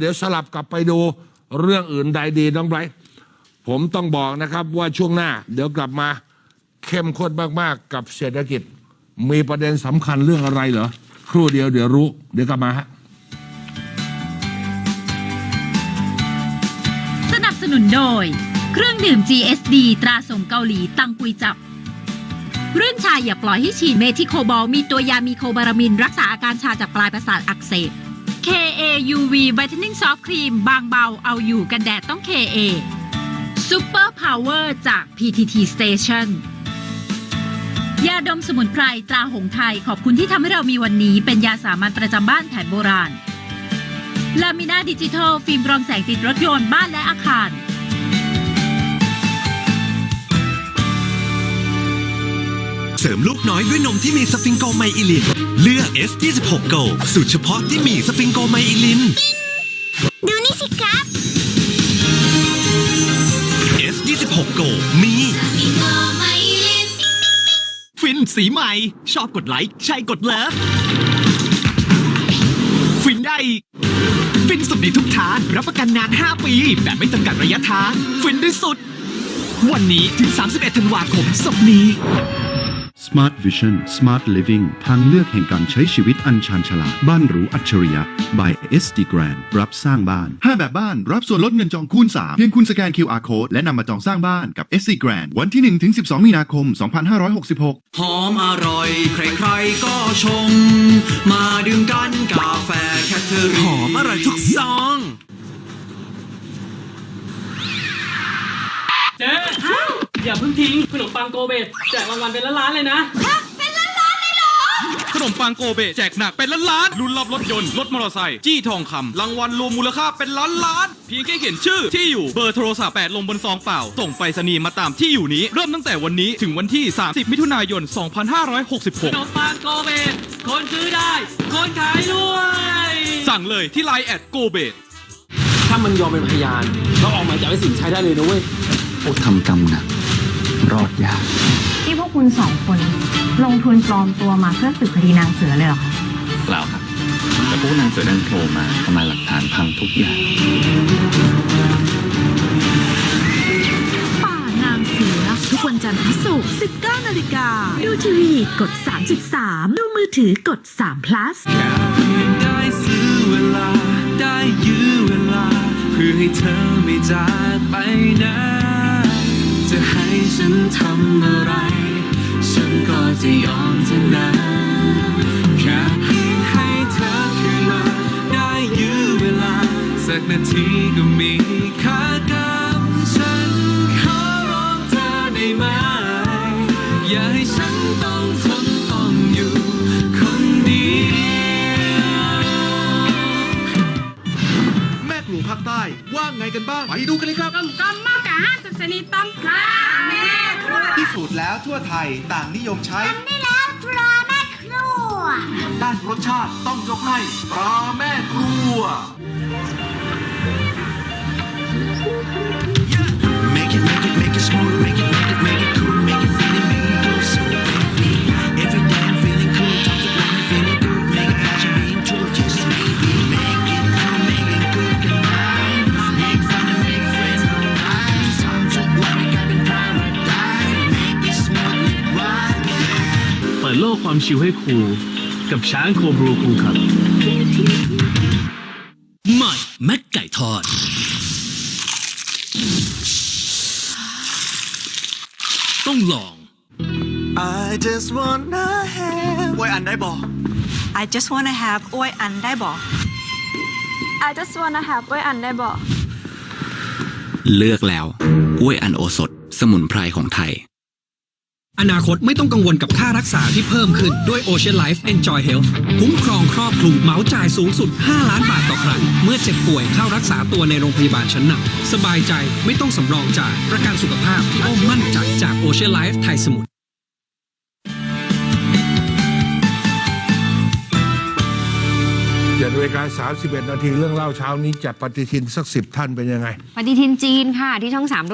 เดี๋ยวสลับกลับไปดูเรื่องอื่นใดดีน้องไบรท์ผมต้องบอกนะครับว่าช่วงหน้า เดี๋ยวกลับมาเข้มข้นมาก ๆ กับเศรษฐกิจ มีประเด็นสำคัญเรื่องอะไรเหรอ ครู่เดียวเดี๋ยวรู้ เดี๋ยวกลับมาฮะ สนับสนุนโดย เครื่องดื่ม GSD ตราส่งเกาหลีตังกุยจับ เรื่องชายอย่าปล่อยให้ฉีดเมทิโคบอลมีตัวยามีโคบารามิน รักษาอาการชาจากปลายประสาทอักเสบ KAUV Whitening Soft Cream บางเบาเอาอยู่กันแดดต้อง KA Super Power จาก PTT Station ยาดมสมุนไพรตราหงไทยขอบคุณที่ทำให้เรามีวันนี้เป็นยาสามัญประจำบ้านแผนโบราณลามินาดิจิทัลฟิล์มรองแสงติดรถยนต์บ้านและอาคาร ริมลูกน้อยด้วยนมที่มีสฟิงโกไมอิลิน เลือก S26 Go สูตรเฉพาะที่มีสฟิงโกไมอิลิน ดูนี่สิครับ S26 Go มีฟินสีใหม่ ชอบกดไลค์ ใช่กดเลิฟฟินได้อีกฟินสุดในทุกทางรับประกันนาน 5 ปี แบบไม่จำกัดระยะทาง ฟินที่สุด วันนี้ถึง 31 ธันวาคมศพนี้ Smart Vision Smart Living ทางเลือกแห่งการใช้ชีวิตอันชาญฉลาดบ้านหรูอัจฉริยะ by SD Grand รับสร้างบ้าน 5 แบบบ้าน รับส่วนลดเงินจองคูณ 3 เพียงคุณสแกน QR Code และนำมาจองสร้างบ้านกับ SD Grand วันที่ 1 ถึง 12 มีนาคม 2566 หอมอร่อย ใครๆก็ชม มาดื่มกันกาแฟแคทเธอรีหอมอร่อยทุกซอง อย่าเพิ่งทิ้งขนมปังโกเบตแจกรางวัลเป็นล้านๆเลยนะขนมปังโกเบะแจกหนักเป็นล้านล้านๆลุ้นรับรถยนต์รถมอเตอร์ไซค์จี้ทองคำรางวัลรวมมูลค่าเป็นล้านล้านๆเพียงแค่เขียนชื่อที่อยู่เบอร์โทรศัพท์แปดลงบนซองเปล่า ส่งไปรษณีย์มาตามที่อยู่นี้ เริ่มตั้งแต่วันนี้ถึงวันที่ 30 มิถุนายน ขน2566 มปังโกเบตคนซื้อได้ คนขายรวย สั่งเลยที่ไลน์แอดโกเบะ ถ้ามันยอมเป็นพยานเราออกหมายจับไอ้สินใช้ได้เลยนะเว้ยทำกรรมหนัก รอดยากที่พวกคุณสองคน ลงทุนปลอมตัวมาเพื่อสืบคดีนางเสือเลยเหรอคะเปล่าครับแต่พวกนางเสือดันโผล่มาทำลายหลักฐานพังทุกอย่าง ป่านางเสือ ทุกวันจันทร์ถึงศุกร์19นาฬิกา ดูทีวีกด 3.3 ดูมือถือกด3 plus ได้ซื้อเวลา ได้ยื้อเวลา เพื่อให้เธอไม่จากไปนะ จะให้ฉันทำอะไร ฉันก็จะยอมเธอนะแค่เพียงให้เธอคืนมาได้ยื้อเวลา สักนาทีก็มีค่ากับฉันขอร้องเธอได้ไหม อย่าให้ฉันต้องทน พิสูจน์แล้วทั่วไทยต่างนิยมใช้ได้แล้วตราแม่ครัว ด้านรสชาติต้องยกให้ปลาแม่ครัว Make it, make it, make it smooth, make it, make it, make it cool, make it feel ความชิวให้ครูกับช้างโคบรูคูครับ ใหม่แม็กไก่ทอด ต้องลอง I just wanna have ไว้อันได้บอก I just wanna have อ้วยอันได้บอก I just wanna have ไว้อันได้บอก เลือกแล้วอ้วยอันโอสถ สมุนไพรของไทย อนาคตไม่ต้องกังวลกับค่ารักษาที่เพิ่มขึ้นด้วย Ocean Life Enjoy Health คุ้มครองครอบคลุมเหมาจ่ายสูงสุด 5 ล้านบาทต่อครั้ง เมื่อเจ็บป่วยเข้ารักษาตัวในโรงพยาบาลชั้นนำสบายใจไม่ต้องสำรองจ่ายประกันสุขภาพที่อ้อมมั่นใจจาก Ocean Life ไทยสมุทรเจ็ดนาฬิกาสามสิบเอ็ดนาทีเรื่องเล่าเช้านี้จัดปฏิทินสักสิบท่านเป็นยังไง ปฏิทินจีนค่ะที่ช่องสาม